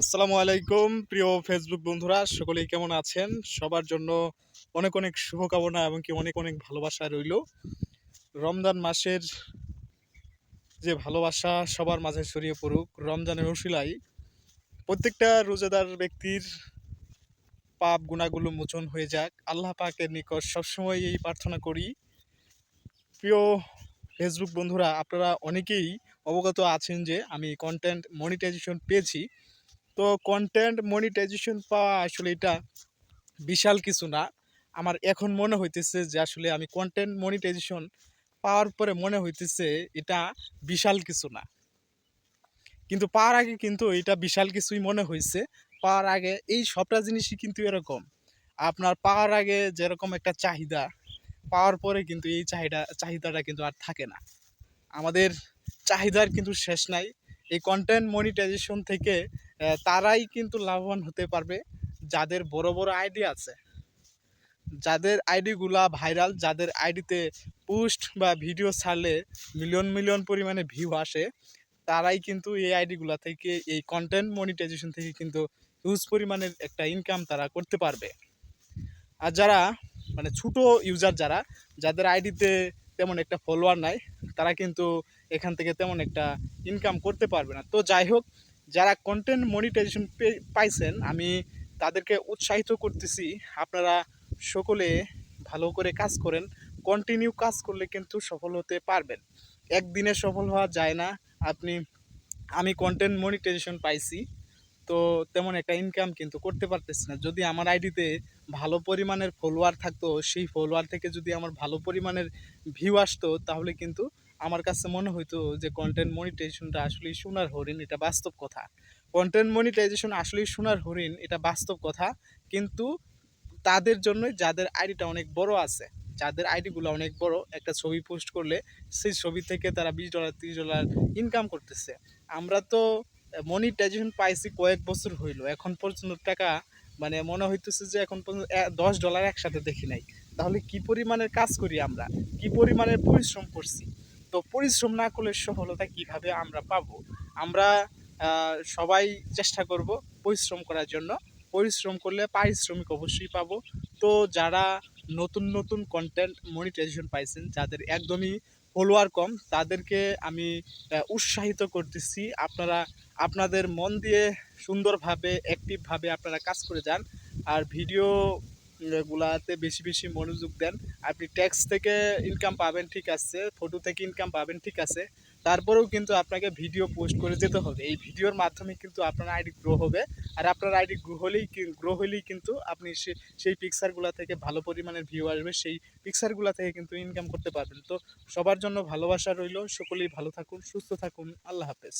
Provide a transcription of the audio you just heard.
আসসালামু আলাইকুম, প্রিয় ফেসবুক বন্ধুরা, সকলেই কেমন আছেন? সবার জন্য অনেক অনেক শুভকামনা এবং কি অনেক অনেক ভালোবাসা রইল। রমজান মাসের যে ভালোবাসা সবার মাঝে ছড়িয়ে পড়ুক, রমজানের ওসিলাই প্রত্যেকটা রোজাদার ব্যক্তির পাপ গুণাগুলো মোচন হয়ে যাক। আল্লাহ পাকের নিকট সবসময় এই প্রার্থনা করি। প্রিয় ফেসবুক বন্ধুরা, আপনারা অনেকেই অবগত আছেন যে আমি কন্টেন্ট মনিটাইজেশন পেয়েছি। তো কন্টেন্ট মনিটাইজেশন পাওয়া আসলে এটা বিশাল কিছু না। আমার এখন মনে হইতেছে যে আসলে আমি কন্টেন্ট মনিটাইজেশন পাওয়ার পরে মনে হইতেছে এটা বিশাল কিছু না। কিন্তু পাওয়ার আগে কিন্তু এটা বিশাল কিছুই মনে হয়েছে পাওয়ার আগে এই সবটা জিনিসই কিন্তু এরকম। আপনার পাওয়ার আগে যেরকম একটা চাহিদা, পাওয়ার পরে কিন্তু এই চাহিদা, চাহিদাটা কিন্তু আর থাকে না। আমাদের চাহিদার কিন্তু শেষ নাই। এই কন্টেন্ট মনিটাইজেশন থেকে তারাই কিন্তু লাভবান হতে পারবে যাদের বড় বড় আইডি আছে। যাদের আইডিগুলা ভাইরাল যাদের আইডিতে পোস্ট বা ভিডিও ছাড়লে মিলিয়ন মিলিয়ন পরিমাণে ভিউ আসে, তারাই কিন্তু এই আইডিগুলা থেকে, এই কন্টেন্ট মনিটাইজেশন থেকে কিন্তু হিউজ পরিমাণের একটা ইনকাম তারা করতে পারবে। আর যারা মানে ছোটো ইউজার যারা, যাদের আইডিতে তেমন একটা ফলোয়ার নাই, তারা কিন্তু এখান থেকে তেমন একটা ইনকাম করতে পারবে না। তো যাই হোক, যারা কন্টেন্ট মনিটাইজেশন পাইছেন, আমি তাদেরকে উৎসাহিত করতেছি, আপনারা সকলে ভালো করে কাজ করেন কন্টিনিউ কাজ করলে কিন্তু সফল হতে পারবেন। একদিনে সফল হওয়া যায় না, আপনি, আমি কন্টেন্ট মনিটাইজেশন পাইছি তো তেমন একটা ইনকাম কিন্তু করতে পারতেছি না। যদি আমার আইডিতে ভালো পরিমাণের ফলোয়ার থাকতো, সেই ফলোয়ার থেকে যদি আমার ভালো পরিমাণের ভিউ আসতো, তাহলে কিন্তু আমার কাছে মনে হইতো যে কন্টেন্ট মনিটাইজেশনটা আসলেই সোনার হরিণ, এটা বাস্তব কথা। কন্টেন্ট মনিটাইজেশন আসলেই সোনার হরিণ, এটা বাস্তব কথা। কিন্তু তাদের জন্য যাদের আইডিটা অনেক বড় আছে, যাদের আইডিগুলো অনেক বড়, একটা ছবি পোস্ট করলে সেই ছবি থেকে তারা বিশ ডলার তিরিশ ডলার ইনকাম করতেছে। আমরা তো মনিটাইজেশন পাইছি কয়েক বছর হইল। এখন পর্যন্ত টাকা মানে মনে হইতেছে যে এখন পর্যন্ত দশ ডলার একসাথে দেখি নাই। তাহলে কি পরিমাণের কাজ করি আমরা? কি পরিমাণের পরিশ্রম করছি? তো পরিশ্রম না করলে সফলতা কীভাবে আমরা পাব? আমরা সবাই চেষ্টা করব পরিশ্রম করার জন্য। পরিশ্রম করলে পারিশ্রমিক অবশ্যই পাবো। তো যারা নতুন নতুন কন্টেন্ট মনিটাইজেশন পাইছেন, যাদের একদমই ফলোয়ার কম, তাদেরকে আমি উৎসাহিত করতেছি। আপনারা আপনাদের মন দিয়ে সুন্দরভাবে অ্যাক্টিভভাবে আপনারা কাজ করে যান। আর ভিডিও গুলাতে বেশি বেশি মনোযোগ দেন। আপনি ট্যাক্স থেকে ইনকাম পাবেন, ঠিক আছে। ফটো থেকে ইনকাম পাবেন, ঠিক আছে। তারপরেও কিন্তু আপনাকে ভিডিও পোস্ট করে যেতে হবে। এই ভিডিওর মাধ্যমে কিন্তু আপনার আইডি গ্রো হবে। আর আপনার আইডি গ্রো হলেই গ্রো হলেই কিন্তু আপনি সেই পিকচারগুলো থেকে ভালো পরিমাণের ভিউ আসবে। সেই পিকচারগুলো থেকে কিন্তু ইনকাম করতে পারবেন। তো সবার জন্য ভালোবাসা রইল। সকলেই ভালো থাকুন, সুস্থ থাকুন। আল্লাহ হাফেজ।